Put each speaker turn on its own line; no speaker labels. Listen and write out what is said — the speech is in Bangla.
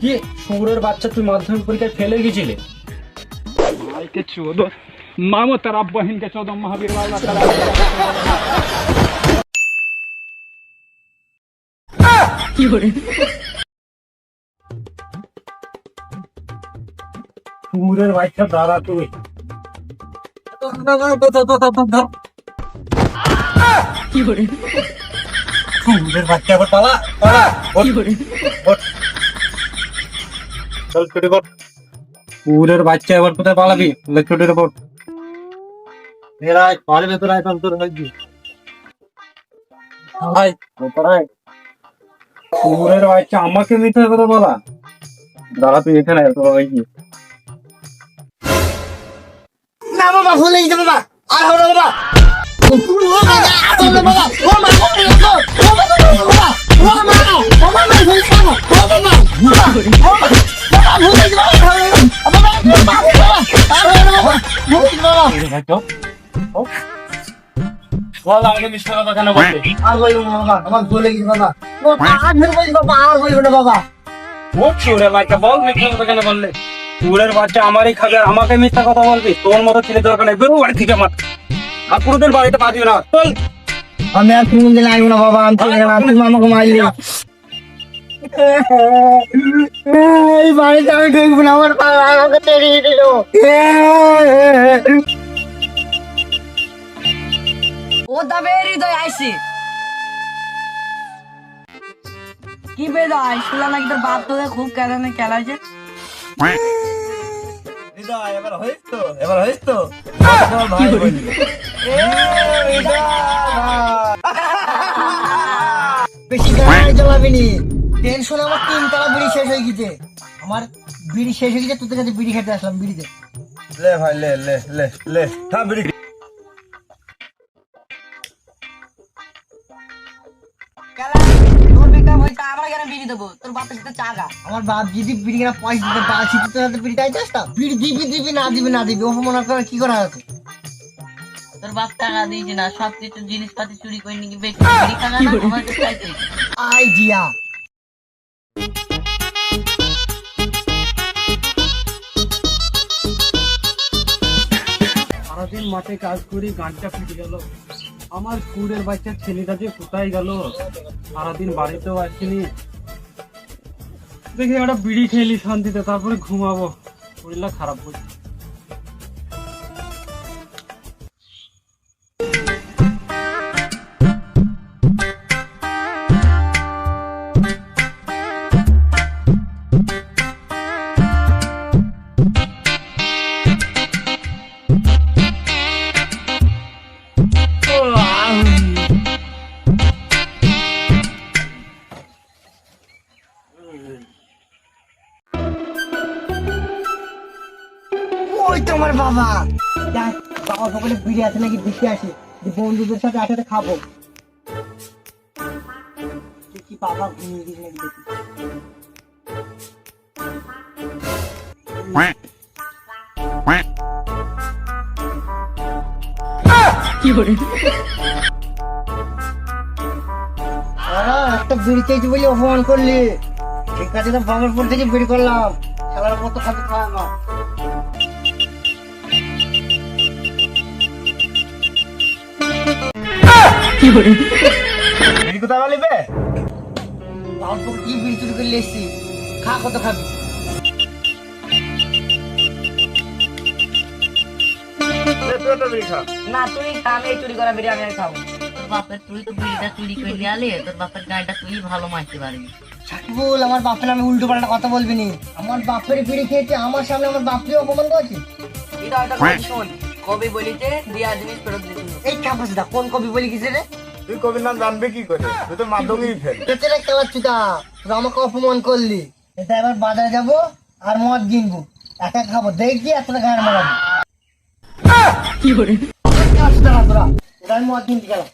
কি? শুয়োরের বাচ্চা তুই মাধ্যমিক পরীক্ষায় ফেলে গেছিলে?
মালকে মামো তার মহাবীর কি
করে বাচ্চা দাদা তুই। কি করে? বাচ্চা পালা পালা কি চল ছুটি কর শুয়োরের বাচ্চা এবার কোথায় পালাবি লে ছুটির ওপর এরা পারে ভেতরে আয় তোর হয়েছি ভাই ভেতরে আয়। বাচ্চা আমাকে মিথ্যা কথা বলা দাদা তুই এখানে আয়, তোর হয়েছি
না বাবা ভুলে গেছে বাবা আর হবে বাবা ও বাবা, আর
আমারই খাবে আর আমাকে মিথ্যা কথা বলবি তোর মতো ছেলে দরকার নেই বেরো বাড়ি থেকে আমার আর কোনোদিন বাড়িতে পাঠিও না চল
আমি আর কোনদিন আসব না বাবা আমি আমাকে মারলি। এই বাড়িতে আমি ঢুকবো না আমার বাবা আমাকে তেড়িয়ে দিল।
ও তবে হৃদয় আইসি। কি বেদয় শুনলাম নাকি তোর বাপ তোকে খুব কেলানে খেলাছে
এবার হয়েছ তো এবার হয়েছ তো।
বেশি গাড়ি চালাবি নি। টেনশন আমার তিন তালা বিড়ি শেষ হয়ে গেছে। আমার বিড়ি শেষ হয়ে গেছে তোদের কাছে বিড়ি খেতে আসলাম বিড়িতে।
লে ভাই লে লে লে লে থাম বিড়ি।
তোর আমরা বিড়ি দেবো? তোর বাপের সাথে
আমার বাপ যদি বিড়ি কেনা পয়সা দিতে বালছি তোর হাতে বিড়ি চাইছিস না? বিড়ি দিবি দিবি না দিবি না দিবি অপমান করে কি করা আছে?
তোর বাপ টাকা দিয়েছে না সব কিছু জিনিসপাতি চুরি করে নিয়ে বেশি
আইডিয়া।
মাঠে কাজ করি, গানটা ফিটে গেল। আমার কুড়ের বাচ্চা ছেলেটা যে কোথায় গেল? সারাদিন বাড়িতেও আসেনি। দেখি একটা বিড়ি খেলি শান্তিতে, তারপরে ঘুমাবো। শরীরটা খারাপ করছে
ওই তো বাবা। বাবা সকালে বিড়ি আছে নাকি দেখে আসে যে বন্ধুদের সাথে একসাথে খাব। বাবা ঘুমিয়ে গেছে নাকি দেখি। একটা বিড়ি বলে অপমান করলি। ঠিক আছে তো বাবার পর থেকে বিড়ি করলাম। খেলার মতো খাতে খাওয়া না
বিড়ি কোথায় পালি বে
অল্প কি বিড়ি চুরি করে এসছি? খা কত খাবি?
না তুই আমি চুরি করা বিড়ি আমি খাব তোর বাপের তুই তো বিড়িটা চুরি করে নিয়ে তোর বাপের গাড়িটা তুই ভালো মারতে পারবি।
আমার বাপের নামে উল্টো পাল্টা কথা বলবি নি। আমার বাপের বিড়ি খেয়েছে আমার সামনে আমার বাপকে অপমান করেছে।
এটা শোন কবি বলিতে দিয়া জিনিস ফেরত দিতে।
এই কাপড় দা কোন কবি বলি গেছে রে?
তুই কবির নাম জানবে কি করে? তুই তো মাধ্যমিক ফেল।
পেছনে খেলার চুতা তুই আমাকে অপমান করলি। এটা এবার বাজারে যাব আর মদ কিনবো একা খাব। দেখি এতটা ঘাড় মারাবো। কি করে? তোরা। এটা আমি মদ কিনতে গেলাম।